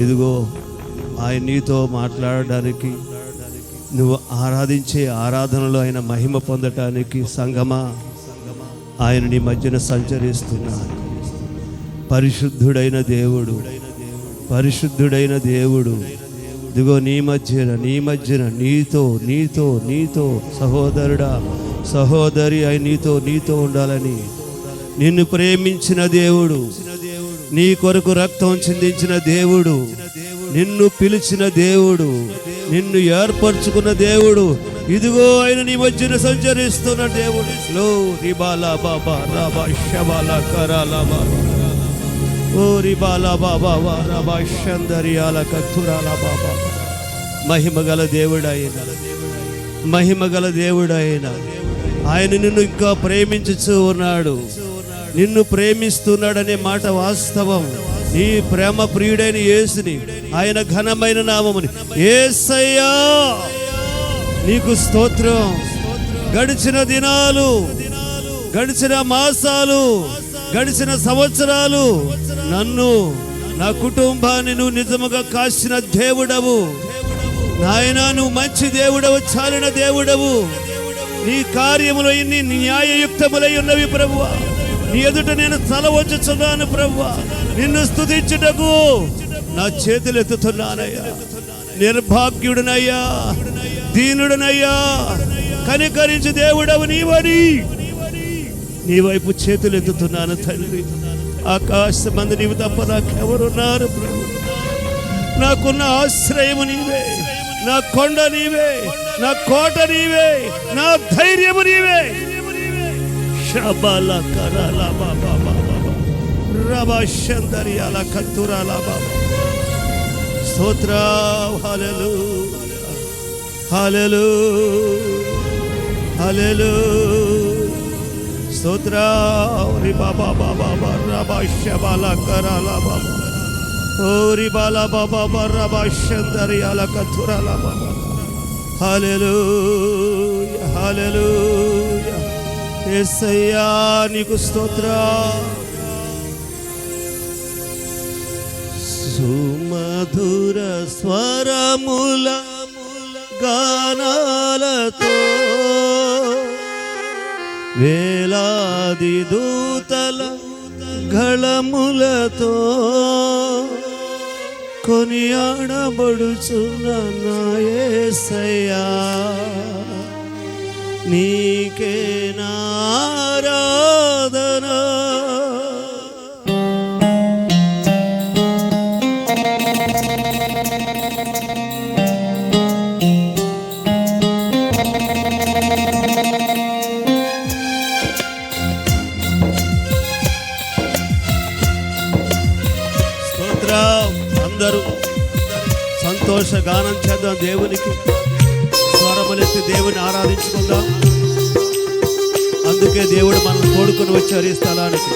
ఇదిగో ఆయన నీతో మాట్లాడడానికి నువ్వు ఆరాధించే ఆరాధనలో ఆయన మహిమ పొందటానికి సంగమా ఆయన నీ మధ్యన సంచరిస్తున్నాడు. పరిశుద్ధుడైన దేవుడు పరిశుద్ధుడైన దేవుడు ఇదిగో నీ మధ్యన నీ మధ్యన నీతో నీతో నీతో సహోదరుడా సహోదరి అయి నీతో నీతో ఉండాలని నిన్ను ప్రేమించిన దేవుడు నీ కొరకు రక్తం చిందించిన దేవుడు నిన్ను పిలిచిన దేవుడు నిన్ను ఏర్పరచుకున్న దేవుడు. ఇదిగో ఆయన నీ మధ్యన సంచరిస్తున్న దేవుడు. లో రిబాలా బాబా రాబా షబాలా కరాల ఓ రిబాలా బాబా వా రాబా షందరియాల కత్తురాల బాబా. మహిమగల మహిమ మహిమగల దేవుడైన ఆయన నిన్ను ఇంకా ప్రేమించుచూ ఉన్నాడు. నిన్ను ప్రేమిస్తున్నాడనే మాట వాస్తవం. నీ ప్రేమ ప్రియుడైన యేసుని ఆయన ఘనమైన నామముని. ఏసయ్యా నీకు స్తోత్రం. గడిచిన దినాలు గడిచిన మాసాలు గడిచిన సంవత్సరాలు నన్ను నా కుటుంబాన్ని నువ్వు నిజముగా కాసిన దేవుడవు. నాయన నువ్వు మంచి దేవుడవు చాలిన దేవుడవు. నీ కార్యములు ఇన్ని న్యాయయుక్తములై ఉన్నవి ప్రభువా. నీ ఎదుట నేను తల వంచుచున్నాను ప్రభు నిన్ను స్తుతించుటకు నా చేతులు ఎత్తుతున్నానయ్యా. నిర్భాగ్యుడినయ్యా దీనుడినయ్యా కనికరించి దేవుడవు నీవని. నీ వైపు చేతులు ఎత్తుతున్నాను తండ్రి. ఆకాశమంది నీవు తప్ప నాకెవరున్నారు ప్రభు? నాకున్న ఆశ్రయము నీవే. నా కొండ నీవే. నా కోట నీవే. నా ధైర్యము నీవే. షబాల కరాల బాబా బాబా రబా శందరియాల కత్తురాల బాబా స్తోత్ర హలలు హలలు హలలు స్తోత్ర రి బాబా బాబా రబా శబాల కరాల బాబా ఓరి బాల బాబా బర్రా బాషందరి అల కథురాల బాబా హలలు హలలు యేసయ్యా నీకు స్తోత్ర. సుమధుర స్వరముల గానాలతో వేలాది దూతల గళములతో కొనియాడబడుచున్న నాయసయ్యా నీకే నారాధన స్తోత్రం అందరూ. సంతోష గానం చేద్దాం దేవునికి. స్వరములెత్తి దేవుని ఆరాధించుకుందాం. అందుకే దేవుడు మనం తోడుకొని వచ్చారు ఈ స్థలానికి.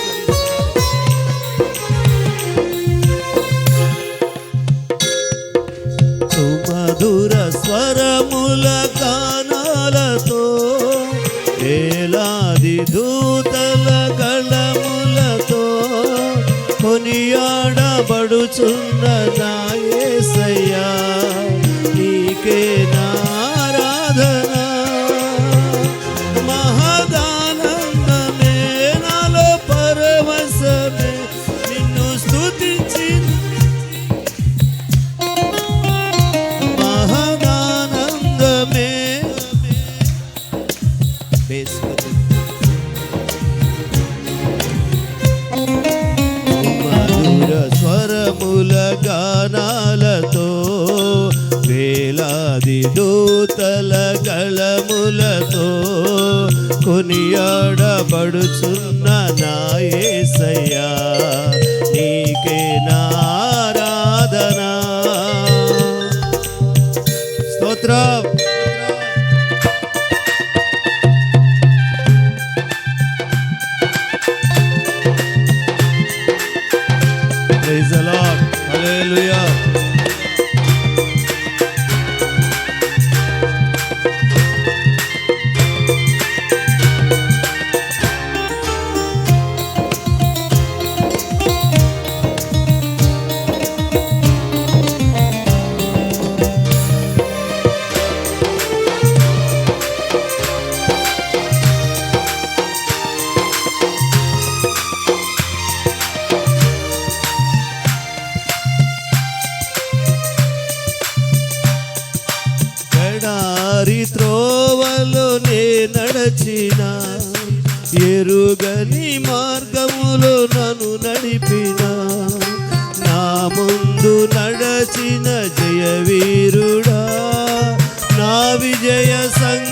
మరి త్రోవలో నే నడచిన ఎరుగని మార్గములో నన్ను నడిపిన. నా ముందు నడచిన జయవీరుడా నా విజయ సంగ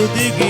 tudo igual.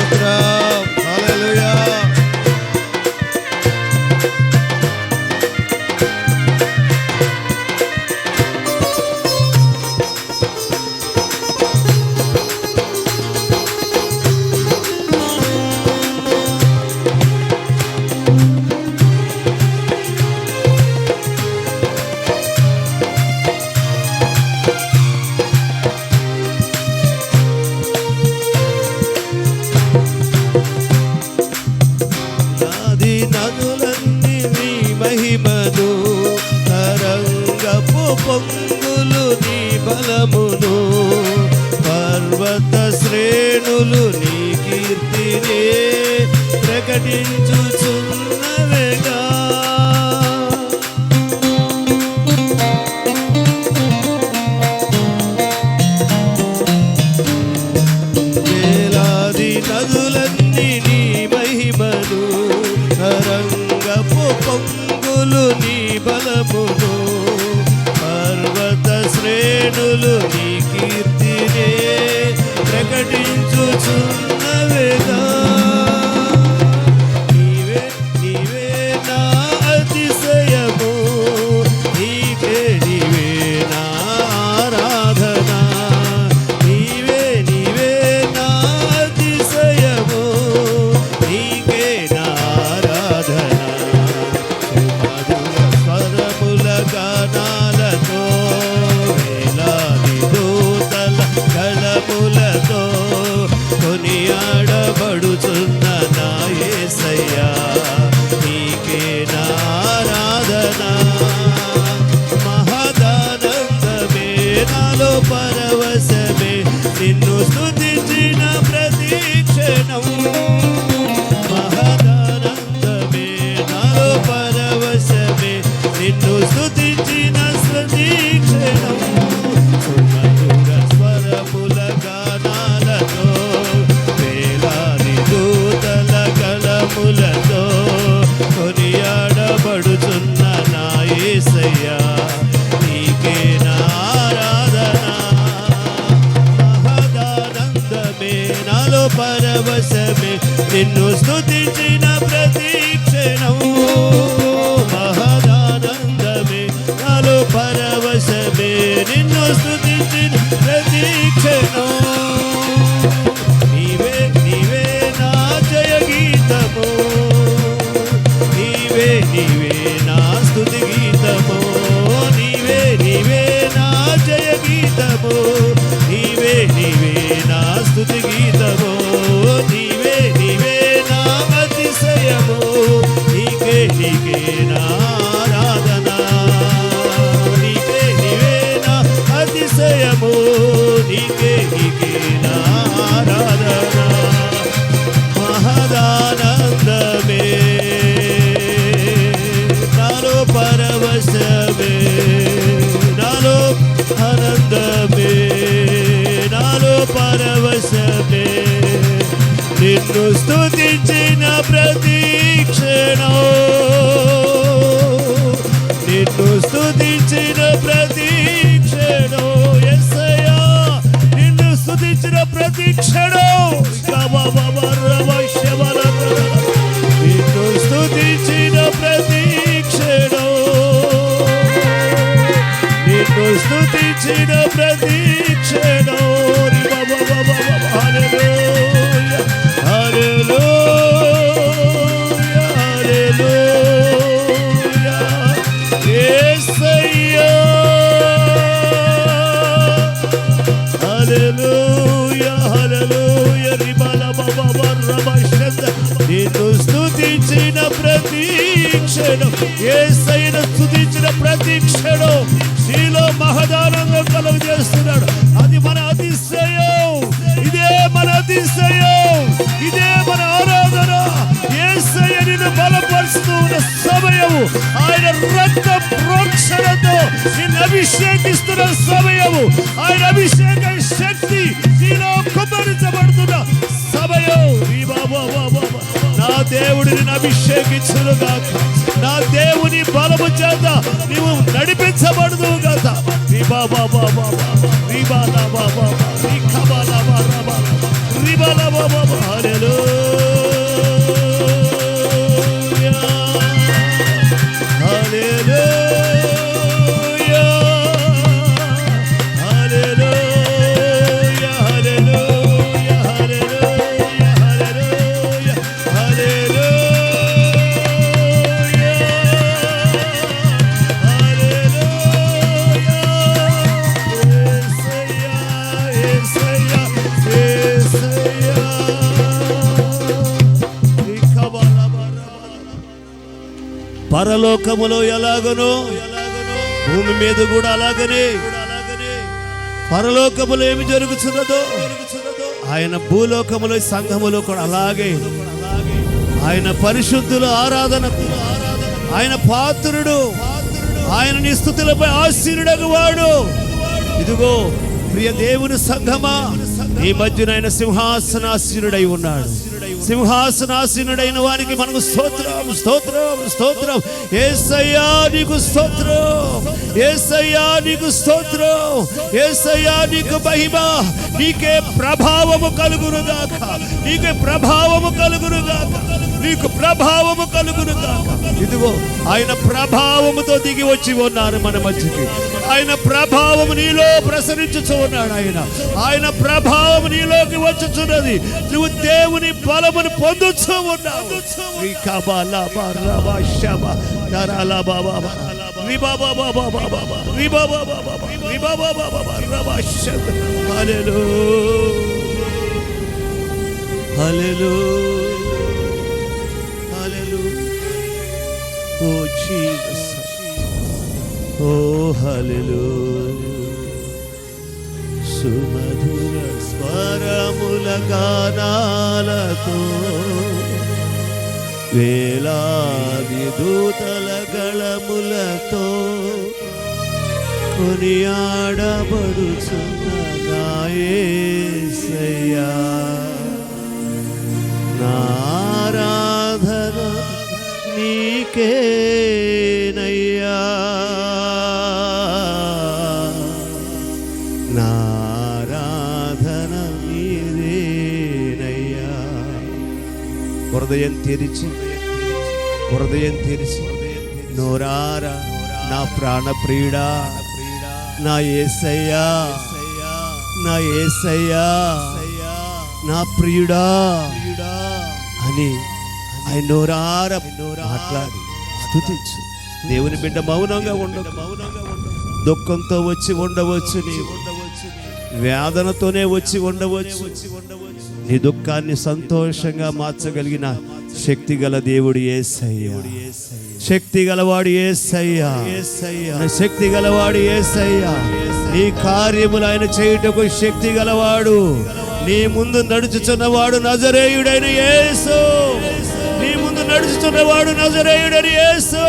sou. i love you క్షణం నిన్ను స్థుతించిన ప్రతి క్షణం. మహదానందమే నాలో పరవశమే. నిన్ను స్థుతించిన ప్రతి క్షణం. నీవే నీవే నా జయ గీతము నీవే నీవే నా స్థుతి గీతము నీవే నీవే నా జయ గీతము నీవే నీవే నా స్థుతి గీతము నీ పరవశమే స్తుతించిన ప్రతి క్షణం హల్లెలూయా హల్లెలూయా హల్లెలూయా యేసయ్యా హల్లెలూయా హల్లెలూయా రిబల బబ రబషద నిన్ను స్తుతించిన ప్రతి క్షణం యేసయ్యను స్తుతించిన ప్రతి క్షణం శీలో మహదానందం కలుగు చేస్తున్నాడు. అది మన అతిశయం. ఇదే మన అతిశయం. ఇదే మన ఆరాధన. ఏ నిన్ను బలపరుస్తూ ఉన్న సమయము. ఆయన రక్త ప్రోక్షణతో నిన్ను అభిషేకిస్తున్న సమయము. ఆయన అభిషేక శక్తి నీలో కుమరించబడుతున్న సమయం. ఈ బాబా బాబా. నా దేవుడిని అభిషేకించును గాక. నా దేవుని బలము చేత నీవు నడిపించబడదు గాక. ఈ బాబా బాబా ఈ బాబా బాబా ఈ కబాలా బాబా రిబాల బాబా హల్లెలూయా. పరలోకములో ఎలాగనో? భూమి మీద కూడా అలాగనే. పరలోకములో ఏమి జరుగుతున్నదో? ఆయన భూలోకములో సంఘములో కూడా అలాగే. ఆయన పరిశుద్ధుల ఆరాధనకు. ఆయన పాత్రుడు. ఆయన నిస్తుతులపై ఆశీనుడగు వాడు. ఇదిగో ప్రియ దేవుని సంఘమా. ఈ మధ్యన ఆయన సింహాసనాసీనుడై ఉన్నాడు. సింహాసనాసీనుడైన వారికి మనకు స్తోత్రం స్తోత్రం స్తోత్రం. ఏసయ్యా నీకు స్తోత్రం. ఏసయ్యా నీకు స్తోత్రం. ఏసయ్యా నీకు మహిమ. నీకే ప్రభావము కలుగునుగాక నీకు ప్రభావము కలుగునుగాక నీకు ప్రభావము కలుగునుగాక ఇదిగో ఆయన ప్రభావముతో దిగి వచ్చి ఉన్నారు మన మధ్యకి. ఆయన ప్రభావము నీలో ప్రసరించుచు ఉన్నాడు ఆయన. ఆయన ప్రభావం నీలోకి వచ్చుచున్నది. నువ్వు దేవుని బలమును పొందుచూ ఉన్నావు. ఈ కబాలా బాబా బా. బాబా బాబా బాబా. బాబా బాబా. బాబా బాబా. రబా శబ. హల్లెలూయా. సుమధుర స్వరముల గానాలతో వేలాది దూతల గళములతో కొనియాడబడుచున్న నారాధన నీకేనయ్యా. నారాధన నీరేనయ్యా హృదయం తెరిచి హృదయం తెరిచి నోరారా నా ప్రాణ ప్రియుడా నా ఏసయ్యా నా ఏసయ్యా నా ప్రియుడా అని ఆయన నోరార మాట్లాడి స్థుతించు దేవుని బిడ్డ మౌనంగా ఉండదు మౌనంగా దుఃఖంతో వచ్చి ఉండవచ్చు నీ ఉండవచ్చు వేదనతోనే వచ్చి ఉండవచ్చు. నీ దుఃఖాన్ని సంతోషంగా మార్చగలిగిన శక్తి గల దేవుడు ఏసయ్యా. శక్తి గలవాడు ఏసయ్యా. శక్తి గలవాడు ఏసయ్యా. నీ కార్యములు ఆయన చేయుటకు శక్తి గలవాడు. నీ ముందు నడుచుచున్నవాడు నజరేయుడైన యేసు. నీ ముందు నడుచుచున్నవాడు నజరేయుడని యేసు.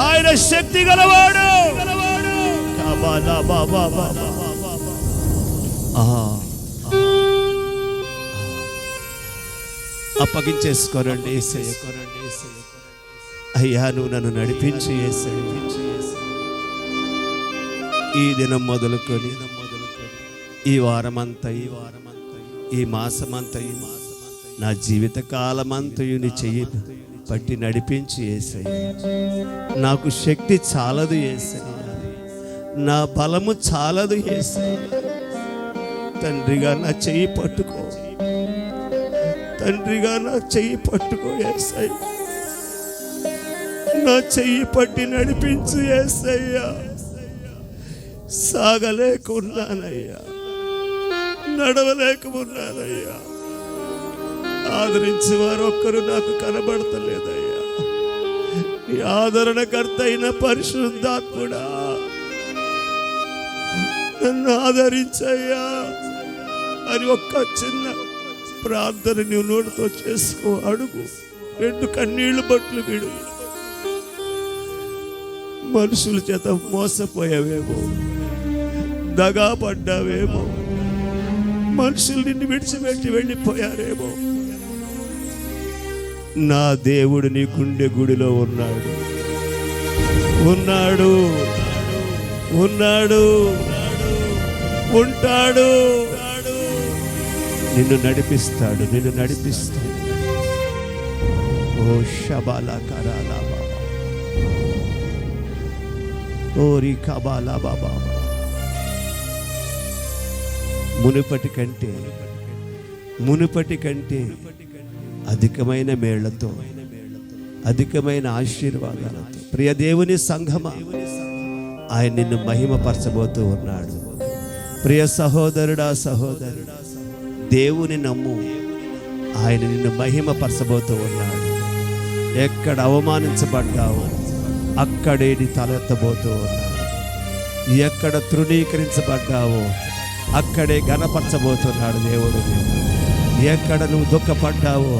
ఆయన శక్తి గలవాడు. అప్పగించేసుకోరండి ఏసయ్య. కొరండి ఏసయ్య అయ్యా నువ్వు నన్ను నడిపించి ఏసయ్య ఈ దినం మొదలుకొని ఈ వారమంతా ఈ వారమంతా ఈ మాసమంతా ఈ మాసమంతా నా జీవిత కాలమంతయు నీ చెయ్యి పట్టి నడిపించి వేసాయి నాకు శక్తి చాలదు వేసాయి నా బలము చాలదు వేసాయి తండ్రిగా నా చెయ్యి పట్టుకో. తండ్రిగా నా చెయ్యి పట్టుకో ఏసయ్య నా చెయ్యి పట్టి నడిపించు ఏసయ్యా. సాగలేకున్నానయ్యా. నడవలేకున్నానయ్యా. ఆదరించి వారు ఒక్కరు నాకు కనబడతలేదయ్యా. నీ ఆదరణకర్త అయిన పరిశుద్ధాత్ముడా. నన్ను ఆదరించయ్యా. అని ఒక్క చిన్న ప్రార్థన నీవు నోటితో చేసుకో అడుగు. రెండు కన్నీళ్ళు బట్లు విడుగు. మనుషుల చేత మోసపోయావేమో దగాపడ్డావేమో మనుషులు నిన్ను విడిచిపెట్టి వెళ్ళిపోయారేమో. నా దేవుడు నీ గుండె గుడిలో ఉన్నాడు. ఉన్నాడు. ఉన్నాడు. ఉంటాడు. నిన్ను నడిపిస్తాడు. నిన్ను నడిపిస్తాడు. ఓ షబాలా కరాలా ఓరి కబాలా బాబా. మునుపటి కంటే మునుపటి కంటే అధికమైన మేళ్ళతో అధికమైన ఆశీర్వాదాలతో. ప్రియ దేవుని సంఘమ ఆయన నిన్ను మహిమపరచబోతూ ఉన్నాడు. ప్రియ సహోదరుడా సహోదరుడా దేవుని నమ్ము ఆయన నిన్ను మహిమపరచబోతూ ఉన్నాడు. ఎక్కడ అవమానించబడ్డావు అక్కడేని తలెత్తబోతూ ఉన్నాడు ఎక్కడ తృణీకరించబడ్డావో అక్కడే గణపరచబోతున్నాడు దేవుడు ఎక్కడ నువ్వు దుఃఖపడ్డావో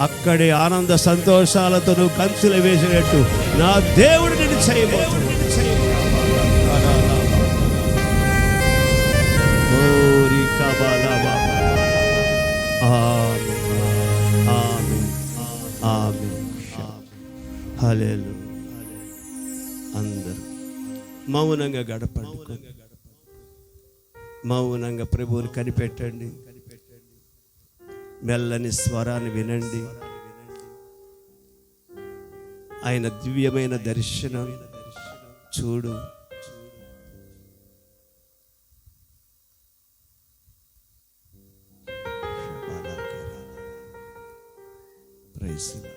అక్కడే ఆనంద సంతోషాలతో నువ్వు కంచులు వేసినట్టు నా దేవుడు నేను చేయబోతున్నాడు. హలో అందరూ మౌనంగా గడపండి మౌనంగా ప్రభువుని కనిపెట్టండి. మెల్లని స్వరాన్ని వినండి. ఆయన దివ్యమైన దర్శనం చూడు. ప్రైజ్.